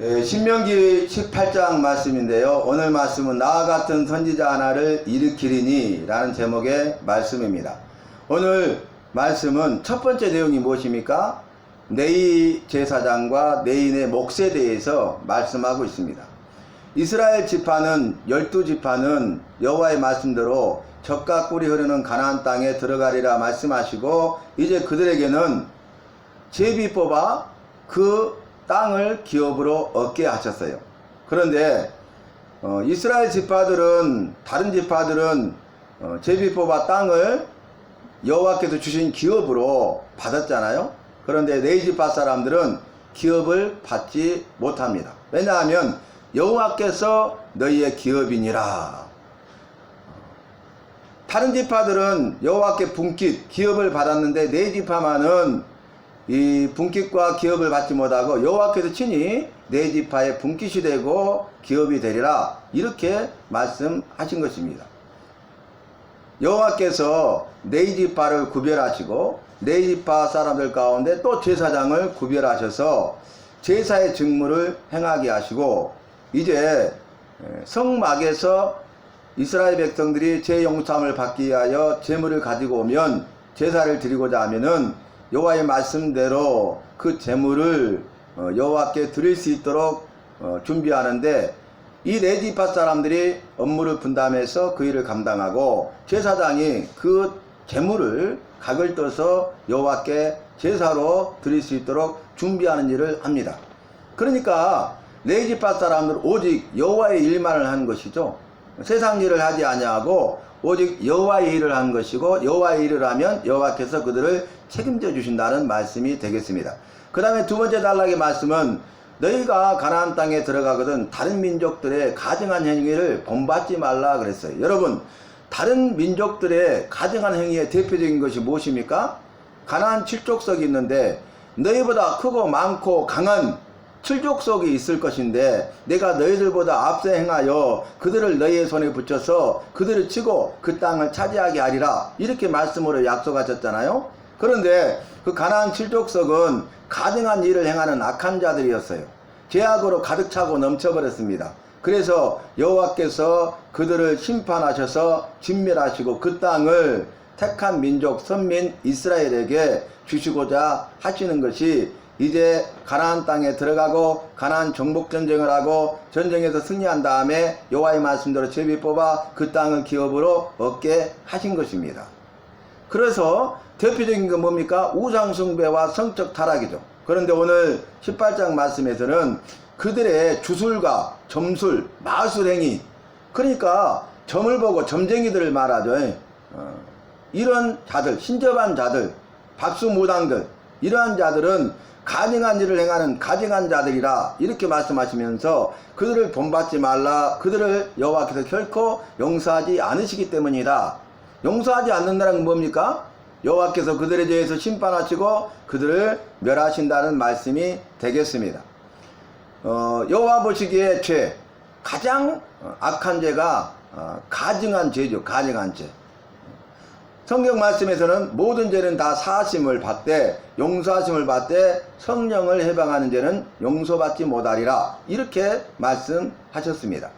예, 신명기 18장 말씀인데요. 오늘 말씀은 나와 같은 선지자 하나를 일으키리니 라는 제목의 말씀입니다. 오늘 말씀은 첫 번째 내용이 무엇입니까? 네이 제사장과 네인의 몫에 대해서 말씀하고 있습니다. 이스라엘 지파는 열두 지파는 여호와의 말씀대로 적과 꿀이 흐르는 가나안 땅에 들어가리라 말씀하시고 이제 그들에게는 제비 뽑아 그 땅을 기업으로 얻게 하셨어요. 그런데 어, 이스라엘 지파들은 다른 지파들은 어, 제비 뽑아 땅을 여호와께서 주신 기업으로 받았잖아요. 그런데 네이 지파 사람들은 기업을 받지 못합니다. 왜냐하면 여호와께서 너희의 기업이니라. 다른 지파들은 여호와께 분깃 기업을 받았는데 네 지파만은 이 분깃과 기업을 받지 못하고 여호와께서 친히 네 지파의 분깃이 되고 기업이 되리라 이렇게 말씀하신 것입니다. 여호와께서 네 지파를 구별하시고 네 지파 사람들 가운데 또 제사장을 구별하셔서 제사의 직무를 행하게 하시고 이제 성막에서 이스라엘 백성들이 제 용sam을 받기 위하여 제물을 가지고 오면 제사를 드리고자 하면은 여호와의 말씀대로 그 제물을 어, 여호와께 드릴 수 있도록 어, 준비하는데 이 레지파 사람들이 업무를 분담해서 그 일을 감당하고 제사장이 그 제물을 각을 떠서 여호와께 제사로 드릴 수 있도록 준비하는 일을 합니다. 그러니까 레지파 사람들은 오직 여호와의 일만을 하는 것이죠. 세상 일을 하지 아니하고 오직 여호와의 일을 하는 것이고 여호와의 일을 하면 여호와께서 그들을 책임져 주신다는 말씀이 되겠습니다. 그 다음에 두 번째 단락의 말씀은 너희가 가나안 땅에 들어가거든 다른 민족들의 가증한 행위를 본받지 말라 그랬어요. 여러분 다른 민족들의 가증한 행위의 대표적인 것이 무엇입니까? 가나안 칠족석이 있는데 너희보다 크고 많고 강한 칠족석이 있을 것인데 내가 너희들보다 앞서 행하여 그들을 너희의 손에 붙여서 그들을 치고 그 땅을 차지하게 하리라 이렇게 말씀으로 약속하셨잖아요. 그런데 그 가나안 칠족석은 가증한 일을 행하는 악한 자들이었어요. 죄악으로 가득 차고 넘쳐버렸습니다. 그래서 여호와께서 그들을 심판하셔서 진멸하시고 그 땅을 택한 민족 선민 이스라엘에게 주시고자 하시는 것이 이제 가나안 땅에 들어가고 가나안 정복 전쟁을 하고 전쟁에서 승리한 다음에 여호와의 말씀대로 제비 뽑아 그 땅을 기업으로 얻게 하신 것입니다. 그래서 대표적인 건 뭡니까? 우상 숭배와 성적 타락이죠. 그런데 오늘 18장 말씀에서는 그들의 주술과 점술, 마술 행위, 그러니까 점을 보고 점쟁이들을 말하죠. 어, 이런 자들, 신접한 자들, 박수 무당들, 이러한 자들은 가증한 일을 행하는 가증한 자들이라 이렇게 말씀하시면서 그들을 본받지 말라. 그들을 여호와께서 결코 용서하지 않으시기 때문이다 용서하지 않는다는 건 뭡니까? 여호와께서 그들에 대해서 심판하시고 그들을 멸하신다는 말씀이 되겠습니다. 어, 여호와 보시기에 죄 가장 악한 죄가 어, 가증한 죄죠. 가증한 죄 성경 말씀에서는 모든 죄는 다 사하심을 받되 용서하심을 받되 성령을 해방하는 죄는 용서받지 못하리라 이렇게 말씀하셨습니다.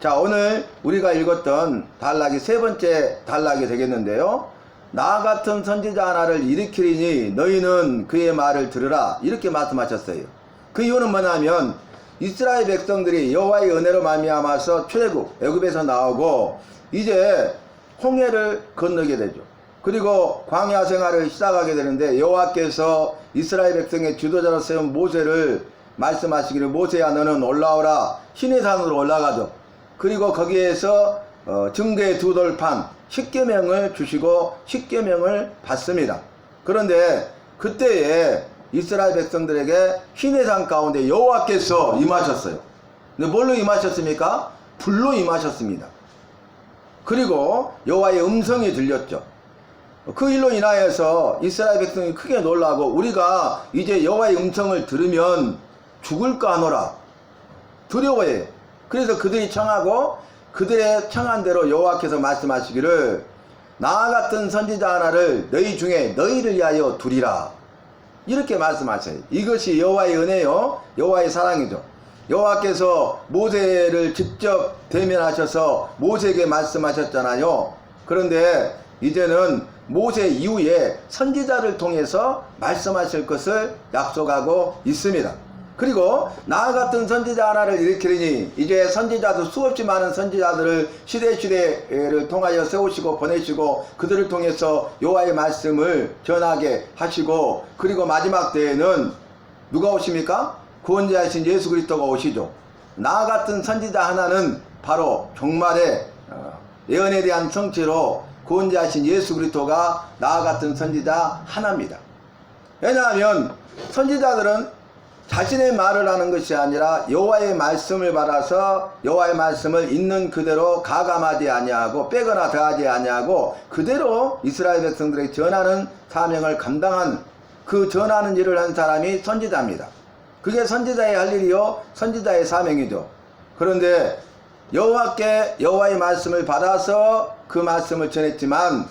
자 오늘 우리가 읽었던 단락이 세 번째 단락이 되겠는데요. 나 같은 선지자 하나를 일으키리니 너희는 그의 말을 들으라 이렇게 말씀하셨어요. 그 이유는 뭐냐면 이스라엘 백성들이 여호와의 은혜로 말미암아서 출애굽 애굽에서 나오고 이제 홍해를 건너게 되죠. 그리고 광야 생활을 시작하게 되는데 여호와께서 이스라엘 백성의 지도자로 세운 모세를 말씀하시기를 모세야 너는 올라오라 신의 산으로 올라가죠. 그리고 거기에서 어, 증거의 두 돌판 십계명을 주시고 십계명을 받습니다. 그런데 그때에 이스라엘 백성들에게 신의 산 가운데 여호와께서 임하셨어요. 근데 뭘로 임하셨습니까? 불로 임하셨습니다. 그리고 여호와의 음성이 들렸죠. 그 일로 인하여서 이스라엘 백성이 크게 놀라고 우리가 이제 여호와의 음성을 들으면 죽을까 하노라 두려워해. 그래서 그들이 청하고 그들의 청한 대로 여호와께서 말씀하시기를 나 같은 선지자 하나를 너희 중에 너희를 위하여 두리라 이렇게 말씀하셔요. 이것이 여호와의 은혜요, 여호와의 사랑이죠. 여호와께서 모세를 직접 대면하셔서 모세에게 말씀하셨잖아요. 그런데 이제는 모세 이후에 선지자를 통해서 말씀하실 것을 약속하고 있습니다. 그리고 나 같은 선지자 하나를 일으키니 이제 선지자도 수없이 많은 선지자들을 시대 시대를 통하여 세우시고 보내시고 그들을 통해서 여호와의 말씀을 전하게 하시고 그리고 마지막 때에는 누가 오십니까? 구원자이신 예수 그리스도가 오시죠. 나 같은 선지자 하나는 바로 종말의 어, 예언에 대한 성취로 구원자이신 예수 그리스도가 나 같은 선지자 하나입니다. 왜냐하면 선지자들은 자신의 말을 하는 것이 아니라 여호와의 말씀을 받아서 여호와의 말씀을 있는 그대로 가감하지 아니하고 빼거나 더하지 아니하고 그대로 이스라엘 백성들에게 전하는 사명을 감당한 그 전하는 일을 한 사람이 선지자입니다. 그게 선지자의 할 일이요 선지자의 사명이죠. 그런데 여호와께 여호와의 말씀을 받아서 그 말씀을 전했지만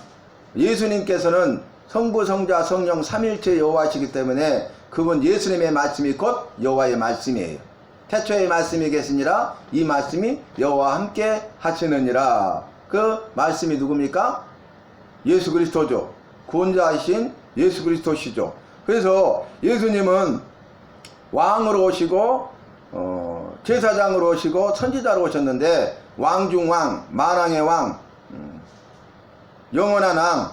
예수님께서는 성부 성자 성령 삼일체 여호와시기 때문에 그분 예수님의 말씀이 곧 여호와의 말씀이에요. 태초의 말씀이 계시니라 이 말씀이 여호와 함께 하시느니라. 그 말씀이 누굽니까? 예수 그리스도죠. 구원자이신 예수 그리스도시죠. 그래서 예수님은 왕으로 오시고 어, 제사장으로 오시고 선지자로 오셨는데 왕중 왕, 만왕의 왕, 음, 영원한 왕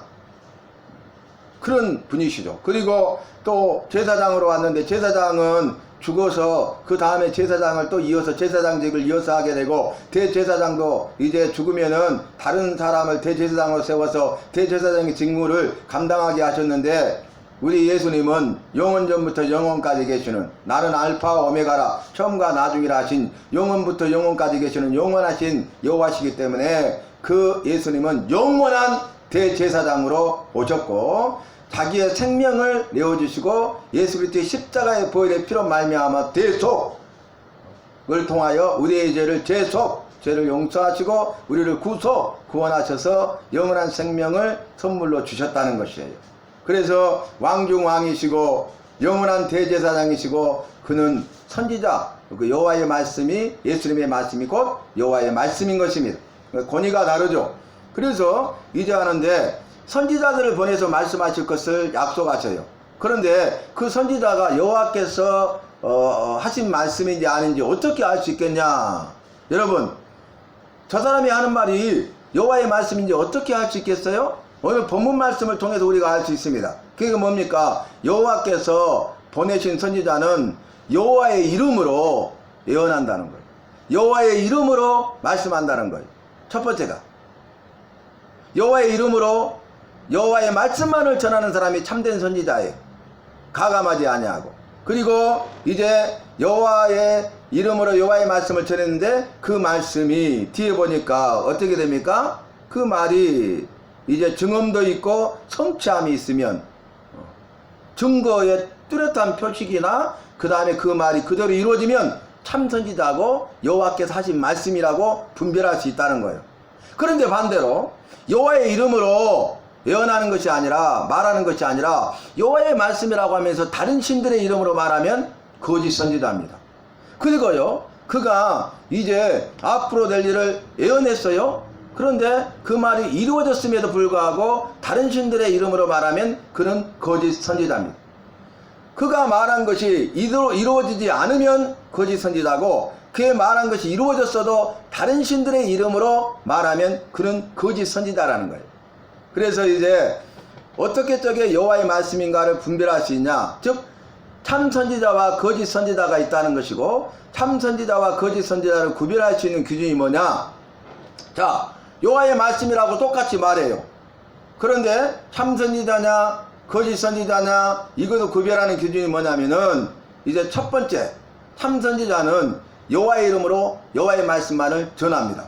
그런 분이시죠. 그리고 또 제사장으로 왔는데 제사장은 죽어서 그 다음에 제사장을 또 이어서 제사장직을 이어서 하게 되고 대제사장도 이제 죽으면은 다른 사람을 대제사장으로 세워서 대제사장의 직무를 감당하게 하셨는데 우리 예수님은 영원 전부터 영원까지 계시는 나는 알파와 오메가라 처음과 나중이라 하신 영원부터 영원까지 계시는 영원하신 여호와시기 때문에 그 예수님은 영원한 대제사장으로 오셨고 자기의 생명을 내어주시고 예수 그리스도의 십자가의 보혈의 피로 말미암아 대속을 통하여 우리의 죄를 제속 죄를 용서하시고 우리를 구속 구원하셔서 영원한 생명을 선물로 주셨다는 것이에요. 그래서 왕중 왕이시고 영원한 대제사장이시고 그는 선지자 그 여호와의 말씀이 예수님의 말씀이 곧 여호와의 말씀인 것입니다. 권위가 다르죠. 그래서 이제 하는데 선지자들을 보내서 말씀하실 것을 약속하셔요. 그런데 그 선지자가 여호와께서 어, 하신 말씀인지 아닌지 어떻게 알 수 있겠냐? 여러분, 저 사람이 하는 말이 여호와의 말씀인지 어떻게 알 수 있겠어요? 오늘 본문 말씀을 통해서 우리가 알 수 있습니다. 그게 뭡니까? 여호와께서 보내신 선지자는 여호와의 이름으로 예언한다는 거예요. 여호와의 이름으로 말씀한다는 거예요. 첫 번째가 여호와의 이름으로 여호와의 말씀만을 전하는 사람이 참된 선지자예요. 가감하지 아니하고 그리고 이제 여호와의 이름으로 여호와의 말씀을 전했는데 그 말씀이 뒤에 보니까 어떻게 됩니까? 그 말이 이제 증언도 있고 성취함이 있으면 어, 증거의 뚜렷한 표식이나 그 다음에 그 말이 그대로 이루어지면 참 선지자고 여호와께서 하신 말씀이라고 분별할 수 있다는 거예요. 그런데 반대로 여호와의 이름으로 예언하는 것이 아니라 말하는 것이 아니라 여호와의 말씀이라고 하면서 다른 신들의 이름으로 말하면 거짓 선지자입니다. 그리고요 그가 이제 앞으로 될 일을 예언했어요. 그런데 그 말이 이루어졌음에도 불구하고 다른 신들의 이름으로 말하면 그는 거짓 선지자입니다. 그가 말한 것이 이대로 이루 어지지 않으면 거짓 선지자고 그의 말한 것이 이루어졌어도 다른 신들의 이름으로 말하면 그는 거짓 선지자라는 거예요. 그래서 이제 어떻게 저게 여호와의 말씀인가를 분별할 수 있냐? 즉 참 선지자와 거짓 선지자가 있다는 것이고 참 선지자와 거짓 선지자를 구별할 수 있는 기준이 뭐냐? 자, 여호와의 말씀이라고 똑같이 말해요. 그런데 참 선지자냐, 거짓 선지자냐, 이것도 구별하는 기준이 뭐냐면은 이제 첫 번째 참 선지자는 여호와의 이름으로 여호와의 말씀만을 전합니다.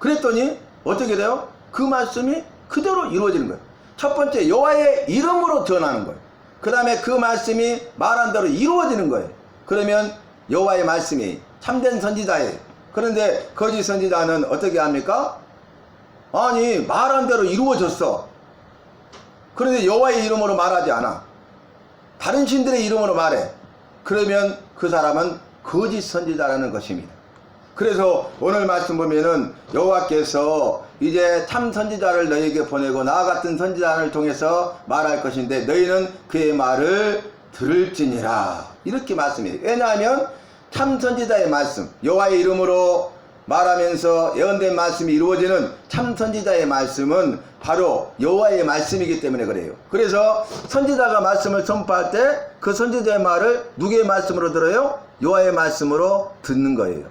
그랬더니 어떻게 돼요? 그 말씀이 그대로 이루어지는 거예요. 첫 번째 여호와의 이름으로 전하는 거예요. 그 다음에 그 말씀이 말한 대로 이루어지는 거예요. 그러면 여호와의 말씀이 참된 선지자예요. 그런데 거짓 선지자는 어떻게 합니까? 아니 말한 대로 이루어졌어. 그런데 여호와의 이름으로 말하지 않아. 다른 신들의 이름으로 말해. 그러면 그 사람은 거짓 선지자라는 것입니다. 그래서 오늘 말씀 보면은 여호와께서 이제 참 선지자를 너희에게 보내고 나 같은 선지자를 통해서 말할 것인데 너희는 그의 말을 들을지니라 이렇게 말씀해요. 왜냐하면 참 선지자의 말씀 여호와의 이름으로 말하면서 예언된 말씀이 이루어지는 참 선지자의 말씀은 바로 여호와의 말씀이기 때문에 그래요. 그래서 선지자가 말씀을 선포할 때 그 선지자의 말을 누구의 말씀으로 들어요? 여호와의 말씀으로 듣는 거예요.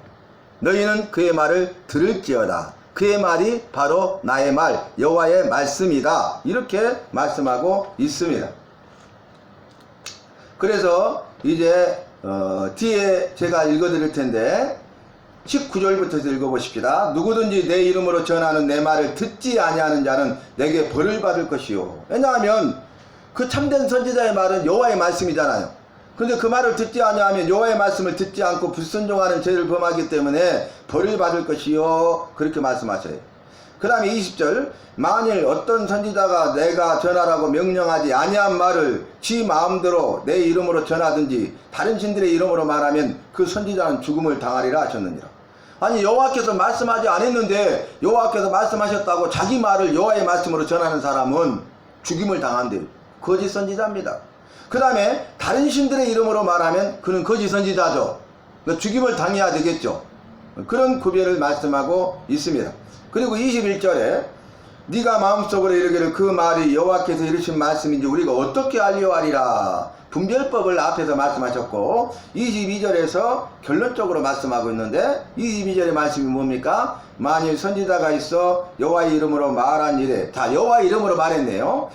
너희는 그의 말을 들을지어다. 그의 말이 바로 나의 말, 여호와의 말씀이다. 이렇게 말씀하고 있습니다. 그래서 이제 어, 뒤에 제가 읽어드릴 텐데 19절부터 읽어보십시다. 누구든지 내 이름으로 전하는 내 말을 듣지 아니하는 자는 내게 벌을 받을 것이요. 왜냐하면 그 참된 선지자의 말은 여호와의 말씀이잖아요. 근데 그 말을 듣지 아니하면 여호와의 말씀을 듣지 않고 불순종하는 죄를 범하기 때문에 벌을 받을 것이요. 그렇게 말씀하셔요. 그 다음에 20절 만일 어떤 선지자가 내가 전하라고 명령하지 아니한 말을 지 마음대로 내 이름으로 전하든지 다른 신들의 이름으로 말하면 그 선지자는 죽음을 당하리라 하셨느니라 아니 여호와께서 말씀하지 않았는데 여호와께서 말씀하셨다고 자기 말을 여호와의 말씀으로 전하는 사람은 죽임을 당한대요 거짓 선지자입니다. 그 다음에 다른 신들의 이름으로 말하면 그는 거짓 선지자죠. 그러니까 죽임을 당해야 되겠죠. 그런 구별을 말씀하고 있습니다. 그리고 21절에 네가 마음속으로 이르기를 그 말이 여호와께서 이르신 말씀인지 우리가 어떻게 알려하리라 분별법을 앞에서 말씀하셨고 22절에서 결론적으로 말씀하고 있는데 22절의 말씀이 뭡니까? 만일 선지자가 있어 여호와의 이름으로 말한 일에 다 여호와 이름으로 말했네요.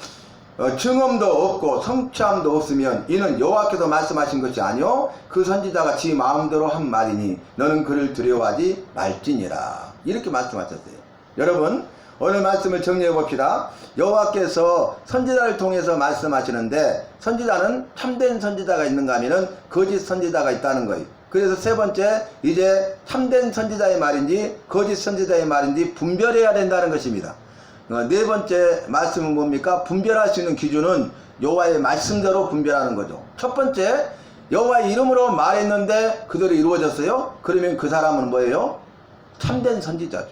어, 증언도 없고 성취함도 없으면 이는 여호와께서 말씀하신 것이 아니요 그 선지자가 지 마음대로 한 말이니 너는 그를 두려워하지 말지니라 이렇게 말씀하셨어요. 여러분 오늘 말씀을 정리해 봅시다. 여호와께서 선지자를 통해서 말씀하시는데 선지자는 참된 선지자가 있는가 하면은 거짓 선지자가 있다는 거예요. 그래서 세 번째 이제 참된 선지자의 말인지 거짓 선지자의 말인지 분별해야 된다는 것입니다. 어, 네 번째 말씀은 뭡니까? 분별할 수 있는 기준은 여호와의 말씀대로 분별하는 거죠. 첫 번째 여호와의 이름으로 말했는데 그대로 이루어졌어요. 그러면 그 사람은 뭐예요? 참된 선지자죠.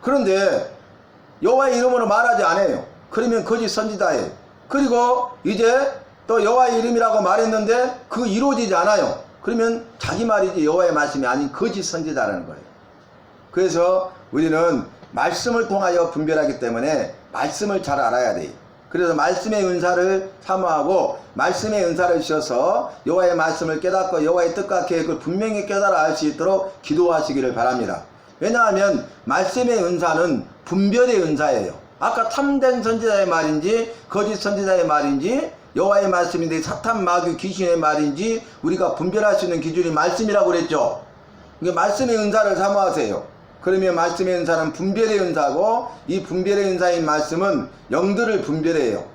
그런데 여호와의 이름으로 말하지 않아요. 그러면 거짓 선지자예요. 그리고 이제 또 여호와의 이름이라고 말했는데 그 이루어지지 않아요. 그러면 자기 말이지 여호와의 말씀이 아닌 거짓 선지자라는 거예요. 그래서 우리는 말씀을 통하여 분별하기 때문에 말씀을 잘 알아야 돼요. 그래서 말씀의 은사를 사모하고 말씀의 은사를 주셔서 여호와의 말씀을 깨닫고 여호와의 뜻과 계획을 분명히 깨달아 알 수 있도록 기도하시기를 바랍니다. 왜냐하면 말씀의 은사는 분별의 은사예요. 아까 참된 선지자의 말인지 거짓 선지자의 말인지 여호와의 말씀인데 사탄 마귀 귀신의 말인지 우리가 분별할 수 있는 기준이 말씀이라고 그랬죠. 이게 말씀의 은사를 사모하세요. 그러면 말씀의 은사는 분별의 은사고 이 분별의 은사인 말씀은 영들을 분별해요.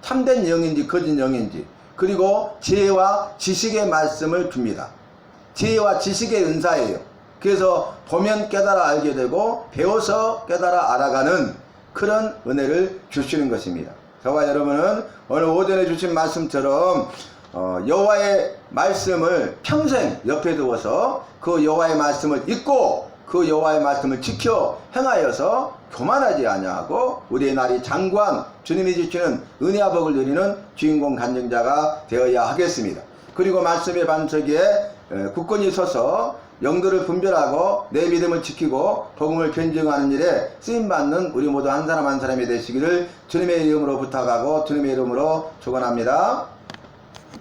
참된 영인지 거짓 영인지 그리고 지혜와 지식의 말씀을 줍니다. 지혜와 지식의 은사예요. 그래서 보면 깨달아 알게 되고 배워서 깨달아 알아가는 그런 은혜를 주시는 것입니다. 저와 여러분은 오늘 오전에 주신 말씀처럼 어, 여호와의 말씀을 평생 옆에 두어서 그 여호와의 말씀을 읽고 그 여호와의 말씀을 지켜 행하여서 교만하지 아니하고 우리의 날이 장관 주님이 주시는 은혜와 복을 누리는 주인공 간증자가 되어야 하겠습니다. 그리고 말씀의 반석에 에, 굳건히 서서 영들을 분별하고 내 믿음을 지키고 복음을 변증하는 일에 쓰임 받는 우리 모두 한 사람 한 사람이 되시기를 주님의 이름으로 부탁하고 주님의 이름으로 축원합니다.